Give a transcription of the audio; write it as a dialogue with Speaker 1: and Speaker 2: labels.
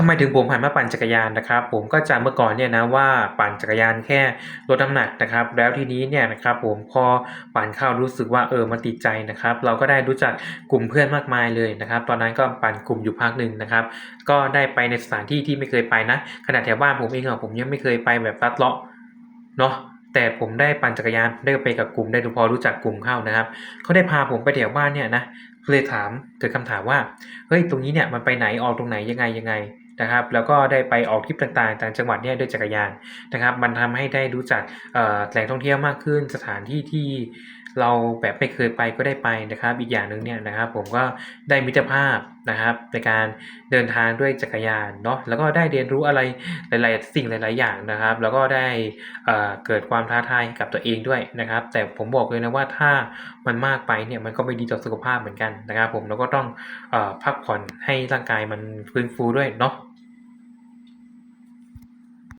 Speaker 1: ทำไมถึงผมหันมาปั่นจักรยานนะครับ ผมก็จากเมื่อก่อนเนี่ยนะว่าปั่นจักรยานแค่ลดน้ำหนักนะครับ แล้วทีนี้เนี่ยนะครับผมพอปั่นเข้ารู้สึกว่าเออมันติดใจนะครับ เราก็ได้รู้จักกลุ่มเพื่อนมากมายเลยนะครับ ตอนนั้นก็ปั่นกลุ่มอยู่พักหนึ่งนะครับ ก็ได้ไปในสถานที่ที่ไม่เคยไปนะขนาดแถวบ้านผมเองอะผมยังไม่เคยไปแบบลัดเลาะเนาะแต่ผมได้ปั่นจักรยานได้ไปกับกลุ่มได้ดูพอรู้จักกลุ่มเข้านะครับเขาได้พาผมไปแถวบ้านเนี่ยนะเลยถามเกิดคำถามว่าเฮ้ยตรงนี้เนี่ยมันไปไหนออกตรงไหนยังไงยังไง นะครับ แล้วก็ได้ไปออกทริปต่างๆ ต่างจังหวัดเนี่ยด้วยจักรยานนะครับ มันทำให้ได้รู้จักแหล่งท่องเที่ยวมากขึ้น สถานที่ที่เราแบบไม่เคยไปก็ได้ไปนะครับ อีกอย่างหนึ่งเนี่ยนะครับ ผมก็ได้มิตรภาพนะครับ ในการเดินทางด้วยจักรยานเนาะแล้วก็ได้เรียนรู้อะไรหลาย ๆ สิ่งหลาย ๆ อย่างนะครับ แล้วก็ได้เกิดความท้าทายกับตัวเองด้วยนะครับ แต่ผมบอกเลยนะว่าถ้ามันมากไปเนี่ยมันก็ไม่ดีต่อสุขภาพเหมือนกันนะครับ ผมแล้วก็ต้องอพักผ่อนให้ร่างกายมันฟื้นฟูด้วยเนาะ